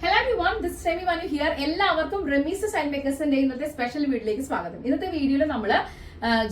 Hello you one this one here എല്ലാവർക്കും Remees sign മേക്കേഴ്സിന്റെ ഇന്നത്തെ special വീഡിയോയിലേക്ക് സ്വാഗതം. ഇന്നത്തെ വീഡിയോയിൽ നമ്മൾ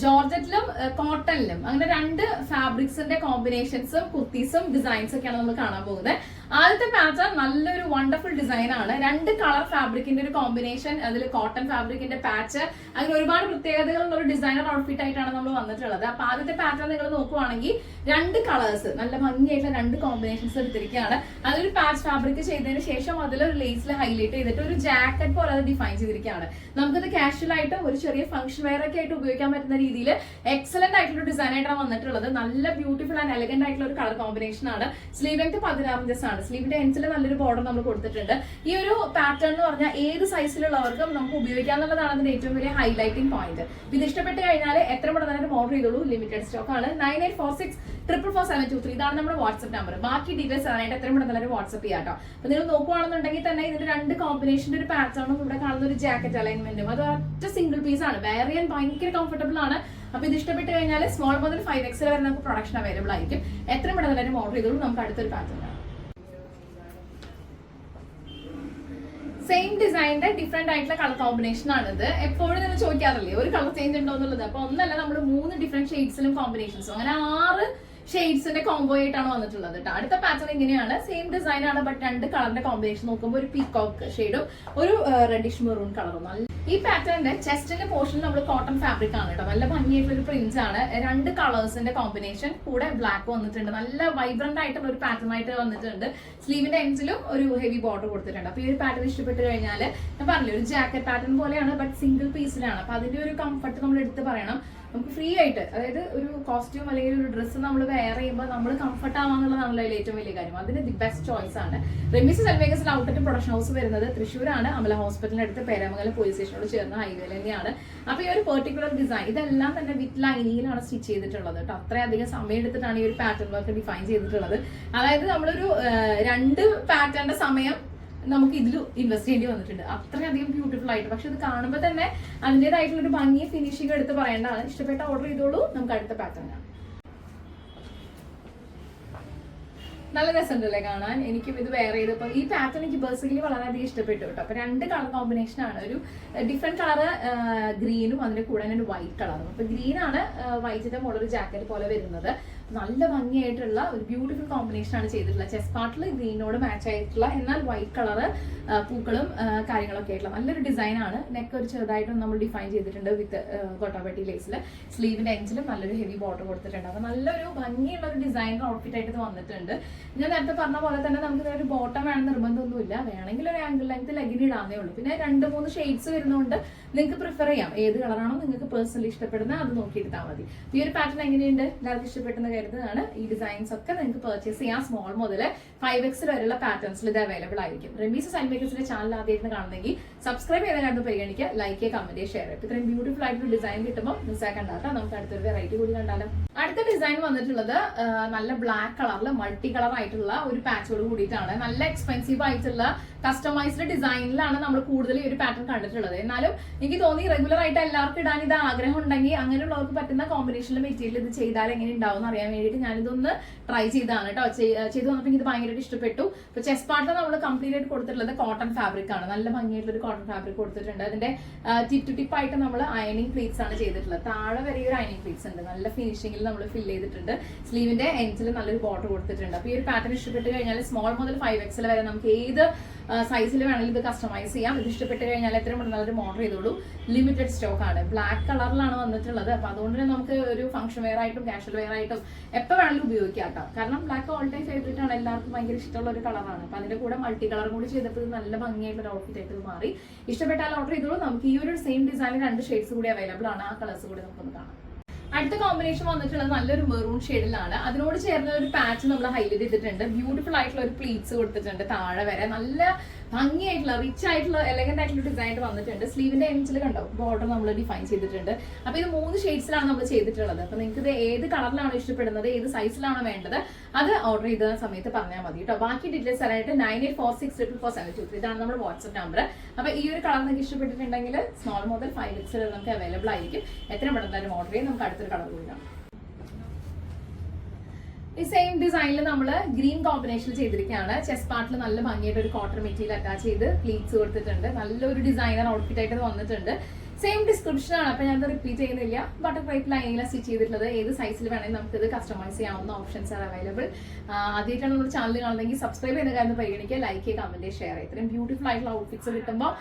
ജോർജറ്റിലും കോട്ടണിലും അങ്ങനെ രണ്ട് ഫാബ്രിക്സിന്റെ കോമ്പിനേഷൻസും കുർത്തീസും ഡിസൈൻസ് ഒക്കെയാണ് നമ്മൾ കാണാൻ പോകുന്നത്. ആദ്യത്തെ പാറ്റേൺ നല്ലൊരു വണ്ടർഫുൾ ഡിസൈൻ ആണ്. രണ്ട് കളർ ഫാബ്രിക്കിന്റെ ഒരു കോമ്പിനേഷൻ അതിൽ കോട്ടൺ ഫാബ്രിക്കിന്റെ പാച്ച് അങ്ങനെ ഒരുപാട് പ്രത്യേകതകളുള്ള ഒരു ഡിസൈനർ ഔട്ട്ഫിറ്റ് ആയിട്ടാണ് നമ്മൾ വന്നിട്ടുള്ളത്. അപ്പൊ ആദ്യത്തെ പാറ്റേൺ നിങ്ങൾ നോക്കുവാണെങ്കിൽ രണ്ട് കളേഴ്സ് നല്ല ഭംഗിയായിട്ടുള്ള രണ്ട് കോമ്പിനേഷൻസ് എടുത്തിരിക്കുകയാണ്. അതൊരു പാച്ച് ഫാബ്രിക് ചെയ്തതിന് ശേഷം അതിലൊരു ലേസിൽ ഹൈലൈറ്റ് ചെയ്തിട്ട് ഒരു ജാക്കറ്റ് പോലെ അത് ഡിഫൈൻ ചെയ്തിരിക്കുകയാണ്. നമുക്കത് കാഷ്വൽ ആയിട്ട് ഒരു ചെറിയ ഫംഗ്ഷൻ വെയർ ഒക്കെ ആയിട്ട് ഉപയോഗിക്കാൻ പറ്റുന്ന രീതിയിൽ എക്സലന്റ് ആയിട്ടുള്ള ഡിസൈൻ ആയിട്ടാണ് വന്നിട്ടുള്ളത്. നല്ല ബ്യൂട്ടിഫുൾ ആൻഡ് എലഗന്റ് ആയിട്ടുള്ള ഒരു കളർ കോമ്പിനേഷൻ ആണ്. സ്ലീവ് ലെങ്ത് പതിനാറ് ഇഞ്ചസ് ആണ്. സ്ലീവിന്റെ എൻസിൽ നല്ലൊരു ബോർഡർ നമ്മൾ കൊടുത്തിട്ടുണ്ട്. ഈ ഒരു പാറ്റേൺ എന്ന് പറഞ്ഞാൽ ഏത് സൈസിലുള്ളവർക്കും നമുക്ക് ഉപയോഗിക്കാന്നുള്ളതാണ് അതിന്റെ ഏറ്റവും വലിയ ഹൈലൈറ്റിംഗ് പോയിന്റ് ഇത് ഇഷ്ടപ്പെട്ട് കഴിഞ്ഞാൽ എത്ര പെട്ടെന്ന് ഓർഡർ ചെയ്തോളൂ. ലിമിറ്റഡ് സ്റ്റോക്ക് ആണ്. Nine eight four six triple four seven two three ഇതാണ് നമ്മുടെ വാട്സ്ആപ്പ് നമ്പർ ബാക്കി ഡീറ്റെയിൽസ് അറിയാനായിട്ട് എത്ര പെട്ടെന്ന് വാട്സ്ആപ്പ് ചെയ്യാം കേട്ടോ അപ്പൊ നിങ്ങൾ നോക്കുവാണെന്നുണ്ടെങ്കിൽ തന്നെ ഇതിന്റെ രണ്ട് കോമ്പിനേഷന്റെ ഒരു പാറ്റേണും ഇവിടെ കാണുന്ന ഒരു ജാക്കറ്റ് അലൈൻമെന്റും അത് ഒറ്റ സിംഗിൾ പീസ് ആണ്. വേറെ ചെയ്യാൻ ഭയങ്കര കംഫർട്ടബിൾ ആണ്. അപ്പൊ ഇത് ഇഷ്ടപ്പെട്ട് കഴിഞ്ഞാൽ സ്മോൾ മുതൽ ഫൈവ് എക്സ് വരെ നമുക്ക് പ്രൊഡക്ഷൻ അവൈലബിൾ ആയിരിക്കും. എത്ര പെട്ടെന്ന് ഓർഡർ ചെയ്തോളൂ. നമുക്ക് അടുത്തൊരു പാറ്റേൺ സെയിം ഡിസൈനിന്റെ ഡിഫറെന്റ് ആയിട്ടുള്ള കളർ കോമ്പിനേഷൻ ആണ് ഇത് എപ്പോഴും നിങ്ങൾ ചോദിക്കാറില്ലേ ഒരു കളർ ചേഞ്ച് ഉണ്ടോ എന്നുള്ളത്? അപ്പൊ ഒന്നല്ല നമ്മൾ മൂന്ന് ഡിഫറെന്റ് ഷെയ്ഡ്സിലും കോമ്പിനേഷൻസും അങ്ങനെ ആറ് ഷെയ്ഡ്സിന്റെ കോംബോ ആയിട്ടാണ് വന്നിട്ടുള്ളത് കേട്ടോ അടുത്ത പാറ്റേൺ ഇങ്ങനെയാണ്. സെയിം ഡിസൈൻ ആണ് ബട്ട് രണ്ട് കളറിന്റെ കോമ്പിനേഷൻ നോക്കുമ്പോൾ ഒരു പീകോക്ക് ഷെയ്ഡും ഒരു റെഡിഷ് മെറൂൺ കളറും ഈ പാറ്റേണിന്റെ ചെസ്റ്റിന്റെ പോർഷൻ നമ്മൾ കോട്ടൺ ഫാബ്രിക് ആണ് കേട്ടോ നല്ല ഭംഗിയായിട്ടുള്ള ഒരു പ്രിന്റ് ആണ്. രണ്ട് കളേഴ്സിന്റെ കോമ്പിനേഷൻ കൂടെ ബ്ലാക്ക് വന്നിട്ടുണ്ട്. നല്ല വൈബ്രന്റ് ആയിട്ടുള്ള ഒരു പാറ്റേൺ ആയിട്ട് വന്നിട്ടുണ്ട്. സ്ലീവിന്റെ എൻസിലും ഒരു ഹെവി ബോർഡർ കൊടുത്തിട്ടുണ്ട്. അപ്പൊ ഈ ഒരു പാറ്റേൺ ഇഷ്ടപ്പെട്ടു കഴിഞ്ഞാൽ ഞാൻ പറഞ്ഞു ഒരു ജാക്കറ്റ് പാറ്റേൺ പോലെയാണ് ബട്ട് സിംഗിൾ പീസിലാണ് അപ്പൊ അതിന്റെ ഒരു കംഫർട്ട് നമ്മൾ എടുത്ത് പറയണം. നമുക്ക് ഫ്രീ ആയിട്ട് അതായത് ഒരു കോസ്റ്റ്യൂം അല്ലെങ്കിൽ ഒരു ഡ്രസ്സ് നമ്മൾ വെയർ ചെയ്യുമ്പോൾ നമ്മൾ കംഫർട്ട് ആവാന്നുള്ളതാണല്ലോ ഏറ്റവും വലിയ കാര്യം. അതിന് ദി ബെസ്റ്റ് ചോയ്സ് ആണ്. റെമിസ് സെൽവേഗസിൽ ഔട്ട്ലെറ്റ് പ്രൊഡക്ഷൻ ഹൗസ് വരുന്നത് തൃശ്ശൂരാണ്. അമല ഹോസ്പിറ്റലിന്റെ അടുത്ത് പേരാമംഗലം പോലീസ് സ്റ്റേഷനോട് ചേർന്ന ഹൈവേ തന്നെയാണ്. അപ്പൊ ഈ ഒരു പെർട്ടിക്കുലർ ഡിസൈൻ ഇതെല്ലാം തന്നെ വിത്ത് ലൈനിങ്ങിലാണ് സ്റ്റിച്ച് ചെയ്തിട്ടുള്ളത് കേട്ടോ. അത്രയധികം സമയം എടുത്തിട്ടാണ് ഈ ഒരു പാറ്റേൺ വർക്ക് ഡിഫൈൻ ചെയ്തിട്ടുള്ളത്. അതായത് നമ്മളൊരു രണ്ട് പാറ്റേണിന്റെ സമയം നമുക്ക് ഇതിൽ ഇൻവെസ്റ്റ് ചെയ്യേണ്ടി വന്നിട്ടുണ്ട്. അത്രയധികം ബ്യൂട്ടിഫുൾ ആയിട്ട്. പക്ഷെ ഇത് കാണുമ്പോൾ തന്നെ അതിന്റെതായിട്ടുള്ള ഒരു ഭംഗി ഫിനിഷിംഗ് എടുത്ത് പറയേണ്ടതാണ്. ഇഷ്ടപ്പെട്ട ഓർഡർ ചെയ്തോളൂ. നമുക്ക് അടുത്ത പാറ്റേൺ കാണാം. നല്ല രസമുണ്ടല്ലേ കാണാൻ? എനിക്ക് ഇത് വേറെ ചെയ്തപ്പോൾ ഈ പാറ്റേൺ എനിക്ക് ബേസിക്കലി വളരെയധികം ഇഷ്ടപ്പെട്ടു കേട്ടോ. അപ്പോൾ രണ്ട് കളർ കോമ്പിനേഷൻ ആണ്. ഒരു ഡിഫറെന്റ് കളർ ഗ്രീനും അതിന്റെ കൂടെ തന്നെ ഒരു വൈറ്റ് കളറും അപ്പോൾ ഗ്രീനാണ് ആണ് വൈറ്റിന്റെ മോഡൽ ജാക്കറ്റ് പോലെ വരുന്നത്. നല്ല ഭംഗിയായിട്ടുള്ള ഒരു ബ്യൂട്ടിഫുൾ കോമ്പിനേഷൻ ആണ് ചെയ്തിട്ടുള്ളത്. ചെസ് പാർട്ടിൽ ഗ്രീനോട് മാച്ച് ആയിട്ടുള്ള എന്നാൽ വൈറ്റ് കളർ പൂക്കളും കാര്യങ്ങളൊക്കെ ആയിട്ടുള്ള നല്ലൊരു ഡിസൈൻ ആണ്. നെക്ക് ഒരു ചെറുതായിട്ടും നമ്മൾ ഡിഫൈൻ ചെയ്തിട്ടുണ്ട് വിത്ത് കോട്ടാപട്ടി ലേസിൽ സ്ലീവിന്റെ എഞ്ചിലും നല്ലൊരു ഹെവി ബോർഡർ കൊടുത്തിട്ടുണ്ട്. അപ്പൊ നല്ലൊരു ഭംഗിയുള്ള ഒരു ഡിസൈൻ ഔട്ട്ഫിറ്റ് ആയിട്ട് വന്നിട്ടുണ്ട്. ഞാൻ നേരത്തെ പറഞ്ഞ പോലെ തന്നെ നമുക്ക് ഒരു ബോട്ടം വേണം നിർബന്ധമൊന്നുമില്ല. വേണമെങ്കിൽ ഒരു ആംഗിൾ ലെങ്ത് ലഗിന് ഇടാന്നേ ഉള്ളൂ. പിന്നെ രണ്ട് മൂന്ന് ഷെയ്ഡ്സ് വരുന്നതുകൊണ്ട് നിങ്ങൾക്ക് പ്രിഫർ ചെയ്യാം. ഏത് കളറാണോ നിങ്ങൾക്ക് പേഴ്സണലി ഇഷ്ടപ്പെടുന്ന അത് നോക്കിയെടുത്താൽ മതി. ഈ ഒരു പാറ്റേൺ എങ്ങനെയുണ്ട്? എല്ലാവർക്കും ഇഷ്ടപ്പെടുന്ന കരുതുന്നതാണ് ഈ ഡിസൈൻസ് ഒക്കെ നിങ്ങൾക്ക് പർച്ചേസ് ചെയ്യാം സ്മോൾ മുതൽ ഫൈവ് എക്സ് വരെയുള്ള പാറ്റേൺസിൽ ഇത് അവൈലബിൾ ആയിരിക്കും. റെമീസ് സൈൻ മേക്കേഴ്സിന്റെ ചാനൽ ആദ്യമായിട്ട് കാണുന്നെങ്കിൽ സബ്സ്ക്രൈബ് ചെയ്ത കണ്ട് പരിഗണിക്കുക ലൈക്ക് കമന്റ് ഷെയർ ചെയ്യുക ഇത്രയും ബ്യൂട്ടിഫുൾ ആയിട്ടുള്ള ഡിസൈൻ കിട്ടുമ്പോൾ മിസ്സാക്കണ്ടാട്ടോ നമുക്ക് അടുത്തൊരു വെറൈറ്റി കൂടി കണ്ടാലോ. അടുത്ത ഡിസൈൻ വന്നിട്ടുള്ളത് നല്ല ബ്ലാക്ക് കളറിൽ മൾട്ടി കളർ ആയിട്ടുള്ള ഒരു പാച്ചോട് കൂടിയിട്ടാണ്. നല്ല എക്സ്പെൻസീവ് ആയിട്ടുള്ള കസ്റ്റമൈസ്ഡ് ഡിസൈനിലാണ് നമ്മൾ കൂടുതൽ ഈ ഒരു പാറ്റേൺ കണ്ടിട്ടുള്ളത്. എന്നാലും എനിക്ക് തോന്നി റെഗുലർ ആയിട്ട് എല്ലാവർക്കും ഇടാൻ ഇത് ആഗ്രഹം ഉണ്ടെങ്കിൽ അങ്ങനെയുള്ളവർക്ക് പറ്റുന്ന കോമ്പിനേഷനിലെ മെറ്റീരിയൽ ഇത് ചെയ്താൽ എങ്ങനെ ഉണ്ടാവും എന്ന് അറിയാൻ വേണ്ടിയിട്ട് ഞാനിതൊന്ന് ട്രൈ ചെയ്താണ് കേട്ടോ. ചെയ്- ചെയ്ത് വന്നപ്പോൾ എനിക്ക് ഇത് ഭയങ്കരമായിട്ട് ഇഷ്ടപ്പെട്ടു. ഇപ്പൊ ചെസ് പാർട്ടിൽ നമ്മൾ കംപ്ലീറ്റ് ആയിട്ട് കൊടുത്തിട്ടുള്ളത് കോട്ടൺ ഫാബ്രിക് ആണ്. നല്ല ഭംഗിയായിട്ടുള്ള ഒരു കോട്ടൺ ഫാബ്രിക് കൊടുത്തിട്ടുണ്ട്. അതിന്റെ ടിപ്പ് ടു ടിപ്പ് ആയിട്ട് നമ്മൾ അയണിങ് പ്ലീറ്റ്സ് ആണ് ചെയ്തിട്ടുള്ളത്. താഴെ വരെ ഒരു അയണിങ് പ്ലീറ്റ്സ് ഉണ്ട്. നല്ല ഫിനിഷിംഗിൽ നമ്മൾ ഫിൽ ചെയ്തിട്ടുണ്ട്. സ്ലീവിന്റെ എൻസിൽ നല്ലൊരു ബോർഡർ കൊടുത്തിട്ടുണ്ട്. അപ്പൊ ഈ ഒരു പാറ്റേൺ ഇഷ്ടപ്പെട്ട് കഴിഞ്ഞാൽ സ്മോൾ മുതൽ ഫൈവ് എക്സൽ വരെ നമുക്ക് ഏത് സൈസിൽ വേണമെങ്കിൽ ഇത് കസ്റ്റമൈസ് ചെയ്യാം. ഇത് ഇഷ്ടപ്പെട്ട് കഴിഞ്ഞാൽ എത്രയും പെട്ടെന്ന് അവർ ഓർഡർ ചെയ്തോളൂ. ലിമിറ്റഡ് സ്റ്റോക്ക് ആണ്. ബ്ലാക്ക് കളറിലാണ് വന്നിട്ടുള്ളത്. അപ്പൊ അതുകൊണ്ട് തന്നെ നമുക്ക് ഒരു ഫംഗ്ഷൻ വെയർ ആയിട്ടും കാഷ്വൽ വെയർ ആയിട്ടും എപ്പോൾ വേണമെങ്കിലും ഉപയോഗിക്കാം കാരണം ബ്ലാക്ക് ഓൾ ടൈം ഫേവറേറ്റ് ആണ്. എല്ലാവർക്കും ഭയങ്കര ഇഷ്ടമുള്ള ഒരു കളറാണ് അപ്പൊ അതിന്റെ കൂടെ മൾട്ടി കളർ കൂടി ചെയ്തപ്പോൾ നല്ല ഭംഗിയായിട്ടുള്ള ഔട്ട്ഫിറ്റ് ആയിട്ട് മാറി. ഇഷ്ടപ്പെട്ടാൽ ഓർഡർ ചെയ്തോളൂ. നമുക്ക് ഈ ഒരു സെയിം ഡിസൈനിൽ രണ്ട് ഷെയ്ഡ്സ് കൂടി അവൈലബിൾ ആണ്. ആ കളേഴ്സ് കൂടി നമുക്കൊന്ന് കാണാം. അടുത്ത കോമ്പിനേഷൻ വന്നിട്ടുള്ളത് നല്ലൊരു മെറൂൺ ഷെയ്ഡിലാണ് അതിനോട് ചേർന്ന ഒരു പാച്ച് നമ്മൾ ഹൈലൈറ്റ് ചെയ്തിട്ടുണ്ട്. ബ്യൂട്ടിഫുൾ ആയിട്ടുള്ള ഒരു പ്ലീറ്റ്സ് കൊടുത്തിട്ടുണ്ട് താഴെ വരെ. നല്ല ഭംഗിയായിട്ടുള്ള റിച്ച് ആയിട്ടുള്ള എലഗന്റ് ആയിട്ടുള്ള ഡിസൈൻ വന്നിട്ടുണ്ട്. സ്ലീവിന്റെ എൻസിൽ കണ്ടോ? ബോർഡർ നമ്മൾ ഡിഫൈൻ ചെയ്തിട്ടുണ്ട്. അപ്പൊ ഇത് മൂന്ന് ഷെയ്ഡ്സിലാണ് നമ്മൾ ചെയ്തിട്ടുള്ളത്. അപ്പൊ നിങ്ങൾക്ക് ഇത് ഏത് കളറിലാണോ ഇഷ്ടപ്പെടുന്നത് ഏത് സൈസിലാണോ വേണ്ടത് അത് ഓർഡർ ചെയ്ത സമയത്ത് പറഞ്ഞാൽ മതി കേട്ടോ. ബാക്കി ഡീറ്റെയിൽസ് ആയിട്ട് nine eight four six triple four seven two three ഇതാണ് നമ്മുടെ വാട്സ്ആപ്പ് നമ്പർ അപ്പൊ ഈ ഒരു കളർ നിങ്ങൾക്ക് ഇഷ്ടപ്പെട്ടിട്ടുണ്ടെങ്കിൽ സ്മോൾ മോഡൽ ഫൈവ് ലിക്സ് നമുക്ക് അവൈലബിൾ ആയിരിക്കും. എത്ര പെട്ടെന്ന് ഓർഡർ ചെയ്യും നമുക്ക് അടുത്തൊരു കളർ കൂടിയാണ് ഈ സെയിം ഡിസൈനിൽ നമ്മൾ ഗ്രീൻ കോമ്പിനേഷൻ ചെയ്തിരിക്കുകയാണ്. ചെസ് പാർട്ടിൽ നല്ല ഭംഗിയായിട്ട് ഒരു കോട്ടൺ മെറ്റീരിയൽ അറ്റാച്ച് ചെയ്ത് പ്ലീറ്റ്സ് കൊടുത്തിട്ടുണ്ട്. നല്ലൊരു ഡിസൈനർ ഔട്ട്ഫിറ്റ് ആയിട്ട് വന്നിട്ടുണ്ട്. സെയിം ഡിസ്ക്രിപ്ഷൻ ആണ്. അപ്പൊ ഞാനത് റിപ്പീറ്റ് ചെയ്യുന്നില്ല. ബട്ടർഫ്ലൈ ലൈനിലാണ് സ്റ്റിച്ച് ചെയ്തിട്ടുള്ളത്. ഏത് സൈസിൽ വേണമെങ്കിൽ നമുക്ക് ഇത് കസ്റ്റമൈസ് ചെയ്യാവുന്ന ഓപ്ഷൻസ് ആണ് അവൈലബിൾ ആദ്യമായിട്ടാണ് നമ്മുടെ ചാനൽ കാണുന്നതെങ്കിൽ സബ്സ്ക്രൈബ് ചെയ്യുന്ന കാര്യം പരിഗണിക്കുക. ലൈക്ക് കമന്റ് ഷെയർ ചെയ്യുക ഇത്രയും ബ്യൂട്ടിഫുൾ ആയിട്ടുള്ള ഔട്ട്ഫിറ്റ്സ് കിട്ടുമ്പോൾ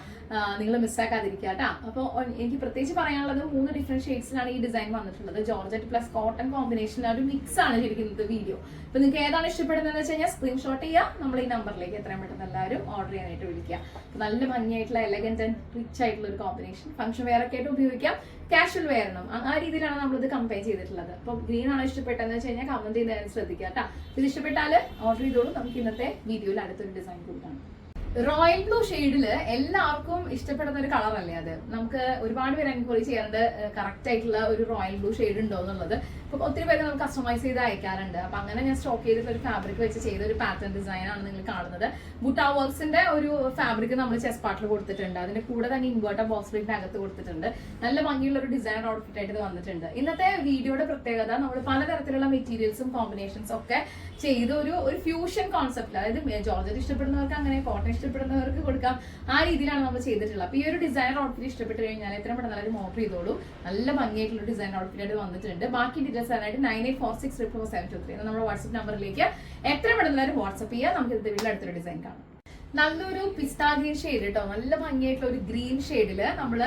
നിങ്ങൾ മിസ്സാക്കാതിരിക്കുക കേട്ടോ. അപ്പോൾ എനിക്ക് പ്രത്യേകിച്ച് പറയാനുള്ളത് മൂന്ന് ഡിഫറെന്റ് ഷെയ്ഡ്സിലാണ് ഈ ഡിസൈൻ വന്നിട്ടുള്ളത്. ജോർജറ്റ് പ്ലസ് കോട്ടൺ കോമ്പിനേഷൻ ഒരു മിക്സ് ആണ് ശരിക്കും വീഡിയോ അപ്പൊ നിങ്ങൾക്ക് ഏതാണ് ഇഷ്ടപ്പെടുന്നത് വെച്ച് കഴിഞ്ഞാൽ സ്ക്രീൻഷോട്ട് ചെയ്യുക. നമ്മൾ ഈ നമ്പറിലേക്ക് എത്രയും പെട്ടെന്ന് എല്ലാവരും ഓർഡർ ചെയ്യാനായിട്ട് വിളിക്കുക. നല്ല ഭംഗിയായിട്ടുള്ള എലഗന്റ് ആൻഡ് റിച്ച് ആയിട്ടുള്ള ഒരു കോമ്പിനേഷൻ ഫംഗ്ഷൻ വെയർ ഒക്കെ ആയിട്ട് ഉപയോഗിക്കാം. കാഷ്വൽ വെയറിനും ആ- രീതിയിലാണ് നമ്മൾ ഇത് കമ്പയർ ചെയ്തിട്ടുള്ളത്. അപ്പോൾ ഗ്രീൻ ആണ് ഇഷ്ടപ്പെട്ടെന്ന് വെച്ച് കഴിഞ്ഞാൽ കമന്റ് ചെയ്യുന്നതിന് ശ്രദ്ധിക്കുക കേട്ടോ. ഇത് ഇഷ്ടപ്പെട്ടാൽ ഓർഡർ ചെയ്തോളൂ. നമുക്ക് ഇന്നത്തെ വീഡിയോയിൽ അടുത്തൊരു ഡിസൈൻ കൂടി കാണാം. റോയൽ ബ്ലൂ ഷെയ്ഡിൽ എല്ലാവർക്കും ഇഷ്ടപ്പെടുന്ന ഒരു കളർ അല്ലേ അത്? നമുക്ക് ഒരുപാട് പേര് എൻക്വയറി ചെയ്യാറുണ്ട് കറക്റ്റ് ആയിട്ടുള്ള ഒരു റോയൽ ബ്ലൂ ഷെയ്ഡ് ഉണ്ടോ എന്നുള്ളത്. അപ്പൊ ഒത്തിരി പേര് നമുക്ക് കസ്റ്റമൈസ് ചെയ്ത് അയക്കാറുണ്ട്. അപ്പൊ അങ്ങനെ ഞാൻ സ്റ്റോക്ക് ചെയ്തിട്ടുള്ള ഒരു ഫാബ്രിക് വെച്ച് ചെയ്ത ഒരു പാറ്റേൺ ഡിസൈൻ ആണ് നിങ്ങൾ കാണുന്നത്. ബുട്ടാ വർക്സിന്റെ ഒരു ഫാബ്രിക് നമ്മൾ ചെസ് പാട്ടിൽ കൊടുത്തിട്ടുണ്ട്. അതിന്റെ കൂടെ തന്നെ ഇൻവേർട്ടർ ബോക്സ് പ്രിന്റ് അകത്ത് കൊടുത്തിട്ടുണ്ട്. നല്ല ഭംഗിയുള്ള ഒരു ഡിസൈൻ ഔട്ട്ഫിറ്റ് ആയിട്ട് വന്നിട്ടുണ്ട്. ഇന്നത്തെ വീഡിയോയുടെ പ്രത്യേകത നമ്മൾ പലതരത്തിലുള്ള മെറ്റീരിയൽസും കോമ്പിനേഷൻസും ഒക്കെ ചെയ്ത ഒരു ഒരു ഫ്യൂഷൻ കോൺസെപ്റ്റ് അതായത് ജോർജറ്റ് ഇഷ്ടപ്പെടുന്നവർക്ക് അങ്ങനെ കോട്ടൺ ഇഷ്ടപ്പെടുന്നവർക്ക് കൊടുക്കാം. ആ രീതിയിലാണ് നമ്മൾ ചെയ്തിട്ടുള്ളത്. അപ്പോൾ ഈ ഒരു ഡിസൈനർ ഔട്ട്ഫിറ്റ് ഇഷ്ടപ്പെട്ട് കഴിഞ്ഞാൽ എത്രയും പെട്ടെന്ന് എല്ലാവരും ഓർഡർ ചെയ്തോളൂ. നല്ല ഭംഗിയായിട്ടുള്ള ഡിസൈൻ ഔട്ട്ഫിറ്റ് വന്നിട്ടുണ്ട്. ബാക്കി ഡീറ്റെയിൽസ് ആയിട്ട് nine eight four six triple seven two three നമ്മുടെ വാട്സ്ആപ്പ് നമ്പറിലേക്ക് എത്ര പെട്ടെന്ന് എല്ലാവരും വാട്സ്ആപ്പ് ചെയ്യുക നമുക്ക് വീട്ടിൽ അടുത്തൊരു ഡിസൈൻ കാണാം. നല്ലൊരു പിസ്താ ഗ്രീൻ ഷെയ്ഡ് കേട്ടോ നല്ല ഭംഗിയായിട്ടുള്ള ഒരു ഗ്രീൻ ഷെയ്ഡിൽ നമ്മൾ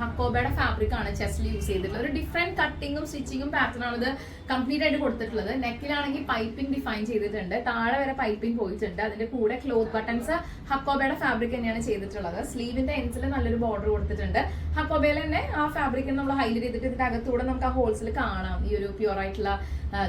ഹക്കോബയുടെ ഫാബ്രിക് ആണ് ചെസ്റ്റിൽ യൂസ് ചെയ്തിട്ടുള്ളത്. ഒരു ഡിഫറെന്റ് കട്ടിങ്ങും സ്റ്റിച്ചിങ്ങും പാറ്റേൺ ആണ് ഇത് കംപ്ലീറ്റ് ആയിട്ട് കൊടുത്തിട്ടുള്ളത്. നെക്കിലാണെങ്കിൽ പൈപ്പിംഗ് ഡിഫൈൻ ചെയ്തിട്ടുണ്ട്. താഴെ വരെ പൈപ്പിംഗ് പോയിട്ടുണ്ട്. അതിന്റെ കൂടെ ക്ലോത്ത് ബട്ടൺസ് ഹക്കോബയുടെ ഫാബ്രിക് തന്നെയാണ് ചെയ്തിട്ടുള്ളത്. സ്ലീവിന്റെ എൻസിൽ നല്ലൊരു ബോർഡർ കൊടുത്തിട്ടുണ്ട്. ഹക്കോബയിൽ തന്നെ ആ ഫാബ്രിക് നമ്മൾ ഹൈലൈറ്റ് ചെയ്തിട്ട് ഇതിന്റെ അകത്തൂടെ നമുക്ക് ആ ഹോൾസിൽ കാണാം. ഈ ഒരു പ്യൂർ ആയിട്ടുള്ള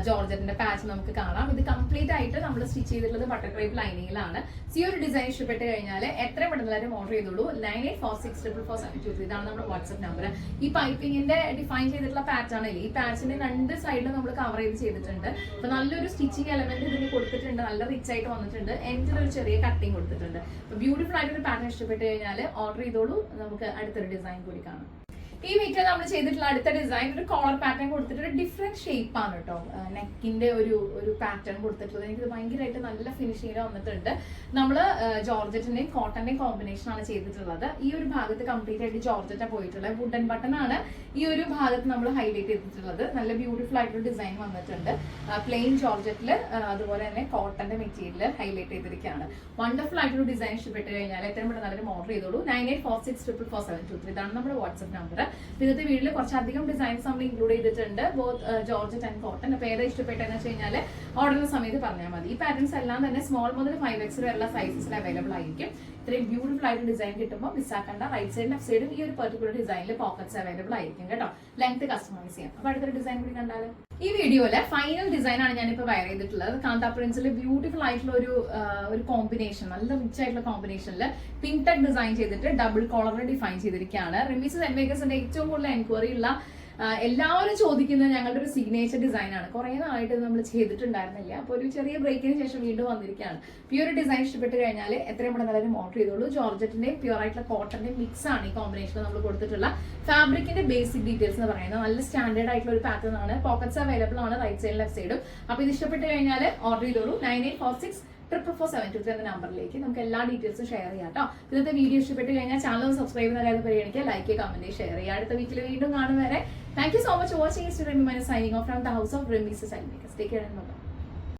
ജോർജറ്റിന്റെ പാച്ച് നമുക്ക് കാണാം. ഇത് കംപ്ലീറ്റ് ആയിട്ട് നമ്മൾ സ്റ്റിച്ച് ചെയ്തിട്ടുള്ളത് ബട്ടർ ക്രൈപ്പ് ലൈനിങ്ങിലാണ് ഈ ഒരു ഡിസൈൻ ഇഷ്ടപ്പെട്ട് കഴിഞ്ഞാൽ എത്ര പെട്ടെന്ന് ഓർഡർ ചെയ്തോളൂ. Nine eight four six triple four seven two three ഇതാണ് നമ്മുടെ വാട്സ്ആപ്പ് നമ്പർ ഈ പൈപ്പിങ്ങിന്റെ ഡിഫൈൻ ചെയ്തിട്ടുള്ള പാറ്റേൺ ആണ് ഈ പാറ്റേണിന്റെ രണ്ട് സൈഡിലും നമ്മൾ കവർ ചെയ്ത് ചെയ്തിട്ടുണ്ട്. അപ്പൊ നല്ലൊരു സ്റ്റിച്ചിങ് എലമെന്റ് ഇതിന് കൊടുത്തിട്ടുണ്ട്. നല്ല റിച്ച് ആയിട്ട് വന്നിട്ടുണ്ട്. എന്റെ ഒരു ചെറിയ കട്ടിങ് കൊടുത്തിട്ടുണ്ട്. ബ്യൂട്ടിഫുൾ ആയിട്ടൊരു പാറ്റേൺ ഇഷ്ടപ്പെട്ട് കഴിഞ്ഞാൽ ഓർഡർ ചെയ്തോളൂ. നമുക്ക് അടുത്തൊരു ഡിസൈൻ കൂടി കാണാം. ഈ വീക്കിൽ നമ്മൾ ചെയ്തിട്ടുള്ള അടുത്ത ഡിസൈൻ ഒരു കോളർ പാറ്റേൺ കൊടുത്തിട്ട് ഒരു ഷേപ്പ് ആണ് കേട്ടോ നെക്കിന്റെ ഒരു ഒരു പാറ്റേൺ കൊടുത്തിട്ടുള്ളത്. എനിക്കിത് ഭയങ്കരമായിട്ട് നല്ല ഫിനിഷിംഗ് വന്നിട്ടുണ്ട്. നമ്മൾ ജോർജറ്റിന്റെയും കോട്ടന്റെയും കോമ്പിനേഷൻ ആണ് ചെയ്തിട്ടുള്ളത്. ഈ ഒരു ഭാഗത്ത് കംപ്ലീറ്റ് ആയിട്ട് ജോർജറ്റ പോയിട്ടുള്ളത്. വുഡൻ ബട്ടൺ ആണ് ഈ ഒരു ഭാഗത്ത് നമ്മൾ ഹൈലൈറ്റ് ചെയ്തിട്ടുള്ളത്. നല്ല ബ്യൂട്ടിഫുൾ ആയിട്ടുള്ള ഡിസൈൻ വന്നിട്ടുണ്ട്. പ്ലെയിൻ ജോർജറ്റിൽ അതുപോലെ തന്നെ കോട്ടന്റെ മെറ്റീരിയൽ ഹൈലൈറ്റ് ചെയ്തിരിക്കുകയാണ്. വണ്ടർഫുൾ ആയിട്ടുള്ള ഡിസൈൻ ഇഷ്ടപ്പെട്ട് കഴിഞ്ഞാൽ എത്രയും പെട്ടെന്ന് നല്ലൊരു ഓർഡർ ചെയ്തോളൂ. Nine eight four six triple four seven two three ഇതാണ് നമ്മുടെ വാട്സ്ആപ്പ് നമ്പർ ഇന്നത്തെ വീട്ടിൽ കുറച്ചധികം ഡിസൈൻസ് നമ്മൾ ഇൻക്ലൂഡ് ചെയ്തിട്ടുണ്ട് ബോത്ത് ജോർജറ്റ് ആൻഡ് കോട്ടൺ അപ്പോൾ ഏതാ ഇഷ്ടപ്പെട്ടതെന്ന് വെച്ച് കഴിഞ്ഞാൽ ഓർഡറിന്റെ സമയത്ത് പറഞ്ഞാൽ മതി. ഈ പാറ്റേൺസ് എല്ലാം തന്നെ സ്മോൾ മുതൽ ഫൈവ് എക്സ് വരെയുള്ള സൈസസിൽ അവൈലബിൾ ആയിരിക്കും. ഇത്രയും ബ്യൂട്ടിഫുൾ ആയിട്ട് ഡിസൈൻ കിട്ടുമ്പോൾ മിസ്സാക്കേണ്ട റൈറ്റ് സൈഡ് ലെഫ്റ്റ് സൈഡും ഈ ഒരു പെർട്ടിക്കുലർ ഡിസൈനിൽ പോക്കറ്റ്സ് അവൈലബിൾ ആയിരിക്കും കേട്ടോ. ലെങ്ത് കസ്റ്റമൈസ് ചെയ്യാം. അപ്പോൾ അടുത്തൊരു ഡിസൈൻ കൂടി കണ്ടാലോ? ഈ വീഡിയോയിലെ ഫൈനൽ ഡിസൈൻ ആണ് ഞാനിപ്പോൾ വയർ ചെയ്തിട്ടുള്ളത്. കാന്താ പ്രിൻസിൽ ബ്യൂട്ടിഫുൾ ആയിട്ടുള്ള ഒരു ഒരു കോമ്പിനേഷൻ നല്ല റിച്ച് ആയിട്ടുള്ള കോമ്പിനേഷനിൽ പിങ്ക് ടെക് ഡിസൈൻ ചെയ്തിട്ട് ഡബിൾ കോളർ ഡിഫൈൻ ചെയ്തിരിക്കുകയാണ്. റിമീസ് സെൻമേക്കേഴ്സിന്റെ മേക്കേഴ്സിന്റെ ഏറ്റവും കൂടുതൽ എൻക്വയറി ഉള്ള എല്ലാവരും ചോദിക്കുന്നത് ഞങ്ങളുടെ ഒരു സിഗ്നേച്ചർ ഡിസൈൻ ആണ്. കുറെ നാളായിട്ട് നമ്മൾ ചെയ്തിട്ടുണ്ടായിരുന്നില്ല. അപ്പോൾ ഒരു ചെറിയ ബ്രേക്കിന് ശേഷം വീണ്ടും വന്നിരിക്കുകയാണ്. പ്യൂർ ഡിസൈൻ ഇഷ്ടപ്പെട്ട് കഴിഞ്ഞാൽ എത്രയും പെട്ടെന്ന് എല്ലാവരും ഓർഡർ ചെയ്തോളൂ. ജോർജറ്റിന്റെയും പ്യൂർ ആയിട്ടുള്ള കോട്ടന്റെ മിക്സ് ആണ് ഈ കോമ്പിനേഷൻ നമ്മൾ കൊടുത്തിട്ടുള്ള. ഫാബ്രിക്കിന്റെ ബേസിക് ഡീറ്റെയിൽസ് എന്ന് പറയുന്നത് നല്ല സ്റ്റാൻഡേർഡ് ആയിട്ടുള്ള ഒരു പാറ്റേൺ ആണ്. പോക്കറ്റ്സ് അവൈലബിൾ ആണ് റൈറ്റ് സൈഡ് ലെഫ്റ്റ് സൈഡും അപ്പോൾ ഇത് ഇഷ്ടപ്പെട്ട് കഴിഞ്ഞാൽ ഓർഡർ ചെയ്തോളൂ. Nine eight four six triple four seven two three എന്ന നമ്പറിലേക്ക് നമുക്ക് എല്ലാ ഡീറ്റെയിൽസും ഷെയർ ചെയ്യാം കേട്ടോ ഇന്നത്തെ വീഡിയോ ഇഷ്ടപ്പെട്ട് കഴിഞ്ഞാൽ ചാനൽ സബ്സ്ക്രൈബ് കാര്യം പരിഗണിക്കുക. ലൈക്ക് കമന്റ് ഷെയർ ചെയ്യുക. അടുത്ത വീക്കിൽ വീണ്ടും കാണും വരെ. Thank you so much watching my signing off from the house of Remees makers take care bye